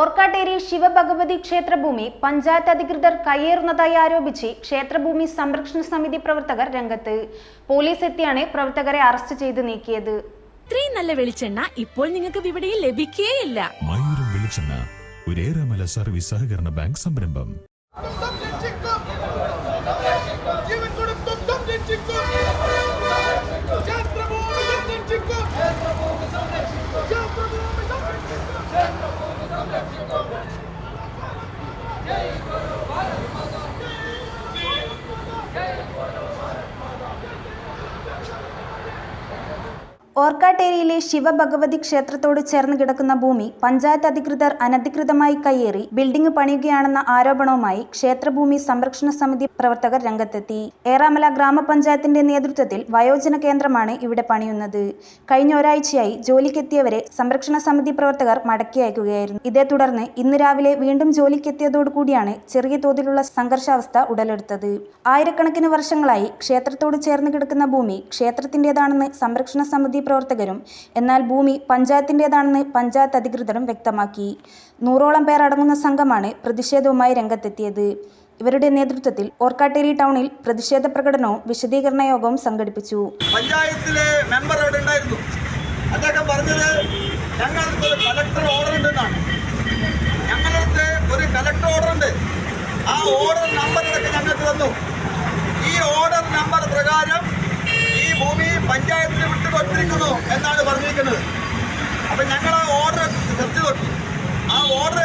ഓർക്കാട്ടേരി ശിവഭഗവതി ക്ഷേത്രഭൂമി പഞ്ചായത്ത് അധികൃതർ കയ്യേറുന്നതായി ആരോപിച്ച് ക്ഷേത്രഭൂമി സംരക്ഷണ സമിതി പ്രവർത്തകർ രംഗത്ത്. പോലീസ് എത്തിയാണ് പ്രവർത്തകരെ അറസ്റ്റ് ചെയ്ത് നീക്കിയത്. ഇത്രയും നല്ല വെളിച്ചെണ്ണ ഇപ്പോൾ നിങ്ങൾക്ക് വിപണിയിൽ ലഭിക്കുകയില്ല മയൂരം വെളിച്ചെണ്ണ ഒരേറെമല സർവീസ് സഹകരണ ബാങ്ക് സംരംഭം. ക്ഷേത്രഭൂമി ഓർക്കാട്ടേരിയിലെ ശിവഭഗവതി ക്ഷേത്രത്തോട് ചേർന്ന് കിടക്കുന്ന ഭൂമി പഞ്ചായത്ത് അധികൃതർ അനധികൃതമായി കയ്യേറി ബിൽഡിംഗ് പണിയുകയാണെന്ന ആരോപണവുമായി ക്ഷേത്രഭൂമി സംരക്ഷണ സമിതി പ്രവർത്തകർ രംഗത്തെത്തി. ഏറാമല ഗ്രാമപഞ്ചായത്തിന്റെ നേതൃത്വത്തിൽ വയോജന കേന്ദ്രമാണ് ഇവിടെ പണിയുന്നത്. കഴിഞ്ഞ ഒരാഴ്ചയായി ജോലിക്കെത്തിയവരെ സംരക്ഷണ സമിതി പ്രവർത്തകർ മടക്കി അയക്കുകയായിരുന്നു. ഇതേ തുടർന്ന് ഇന്ന് രാവിലെ വീണ്ടും ജോലിക്കെത്തിയതോടുകൂടിയാണ് ചെറിയ തോതിലുള്ള സംഘർഷാവസ്ഥ ഉടലെടുത്തത്. ആയിരക്കണക്കിന് വർഷങ്ങളായി ക്ഷേത്രത്തോട് ചേർന്ന് കിടക്കുന്ന ഭൂമി ക്ഷേത്രത്തിന്റെതാണെന്ന് സംരക്ഷണ സമിതി പ്രവർത്തകരും എന്നാൽ ഭൂമി പഞ്ചായത്തിന്റെതാണെന്ന് പഞ്ചായത്ത് അധികൃതരും വ്യക്തമാക്കി. നൂറോളം പേർ അടങ്ങുന്ന സംഘമാണ് പ്രതിഷേധവുമായി രംഗത്തെത്തിയത്. ഇവരുടെ നേതൃത്വത്തിൽ ഓർക്കാട്ടേരി ടൗണിൽ പ്രതിഷേധ പ്രകടനവും വിശദീകരണ യോഗവും സംഘടിപ്പിച്ചു. പഞ്ചായത്തിലെ മെമ്പർ അവിടെ ഉണ്ടായിരുന്നു. അദ്ദേഹം പറഞ്ഞത് ഞങ്ങൾക്ക് ഒരു കലക്ടർ ഓർഡർ ഉണ്ടെന്നാണ്. ഞങ്ങളടുത്ത് ഒരു കലക്ടർ ഓർഡർ ഉണ്ട്. ആ ഓർഡർ നമ്പറിലൊക്കെ ഞങ്ങൾക്ക് തന്നു. ഈ ഓർഡർ നമ്പർ പ്രകാരം കൊടുത്തിരിക്കുന്നു എന്നാണ് പറഞ്ഞിരിക്കുന്നത്. അപ്പം ഞങ്ങൾ ആ ഓർഡർ സെർച്ച് നോക്കി. ആ ഓർഡർ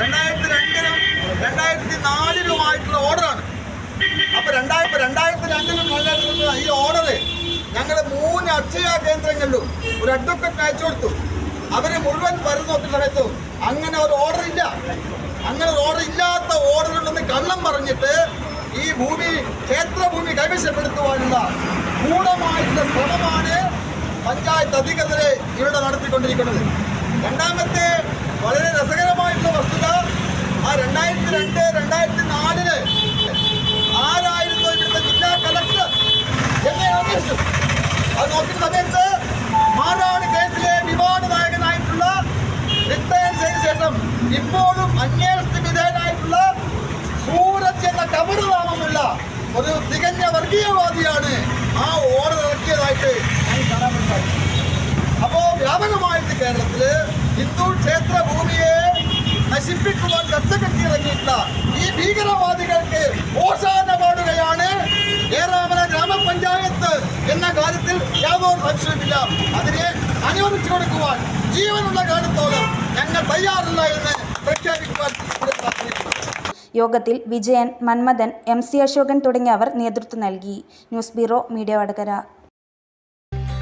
രണ്ടായിരത്തി രണ്ടിനും രണ്ടായിരത്തി നാലിനുമായിട്ടുള്ള ഓർഡറാണ് അപ്പൊ രണ്ടായിരത്തി രണ്ടായിരത്തി രണ്ടിനും രണ്ടായിരത്തി ഈ ഓർഡർ ഞങ്ങൾ മൂന്ന് അക്ഷയ കേന്ദ്രങ്ങളിലും ഒരു അഡ്വക്കറ്റ് അയച്ചു കൊടുത്തു. അവർ മുഴുവൻ വരുന്ന സമയത്തും അങ്ങനെ ഒരു ഓർഡർ ഇല്ല. അങ്ങനെ ഒരു ഓർഡർ ഇല്ലാത്ത ഓർഡറുണ്ടെന്ന് കള്ളം പറഞ്ഞിട്ട് ഈ ഭൂമി ക്ഷേത്രഭൂമി കൈവശപ്പെടുത്തുവാനുള്ള ശ്രമമാണ് പഞ്ചായത്ത് അധികൃതരെ ഇവിടെ നടത്തിക്കൊണ്ടിരിക്കുന്നത്. രണ്ടാമത്തെ വളരെ രസകരമായിട്ടുള്ള വസ്തുത ആ രണ്ടായിരത്തി രണ്ട് രണ്ടായിരത്തി നാലിൽ ആരായിരുന്നു ഇവിടുത്തെ ജില്ലാ കലക്ടർ? എന്നെ അന്വേഷിച്ചു അത് നോക്കുന്ന സമയത്ത് മാറാട് കേസിലെ വിവാദ നായകനായിട്ടുള്ള റിട്ടയർ ചെയ്ത ശേഷം ഇപ്പോഴും അന്വേഷണത്തിന് വിധേയനായിട്ടുള്ള സൂരജ് എന്ന കപടനാമമുള്ള ഒരു തികഞ്ഞ വർഗീയവാദിയാണ് ആ ഓർഡർ ഇറക്കിയതായിട്ട് കേരളത്തിൽ ഹിന്ദു ക്ഷേത്ര ഭൂമിയെ നശിപ്പിക്കുവാൻ കച്ചകെട്ടി ഇറങ്ങിയിട്ടുള്ള ഈ ഭീകരവാദികൾക്ക് ഓശാന ഏറാമല ഗ്രാമപഞ്ചായത്ത് എന്ന കാര്യത്തിൽ യാതൊരു സംശയമില്ല അതിനെ അനുവദിച്ചു കൊടുക്കുവാൻ ജീവനുള്ള കാലത്തോളം ഞങ്ങൾ തയ്യാറില്ല എന്ന് പ്രഖ്യാപിക്കുവാൻ യോഗത്തിൽ വിജയൻ മന്മഥൻ എം സി അശോകൻ തുടങ്ങിയവർ നേതൃത്വം നൽകി. News bureau media Vadakara.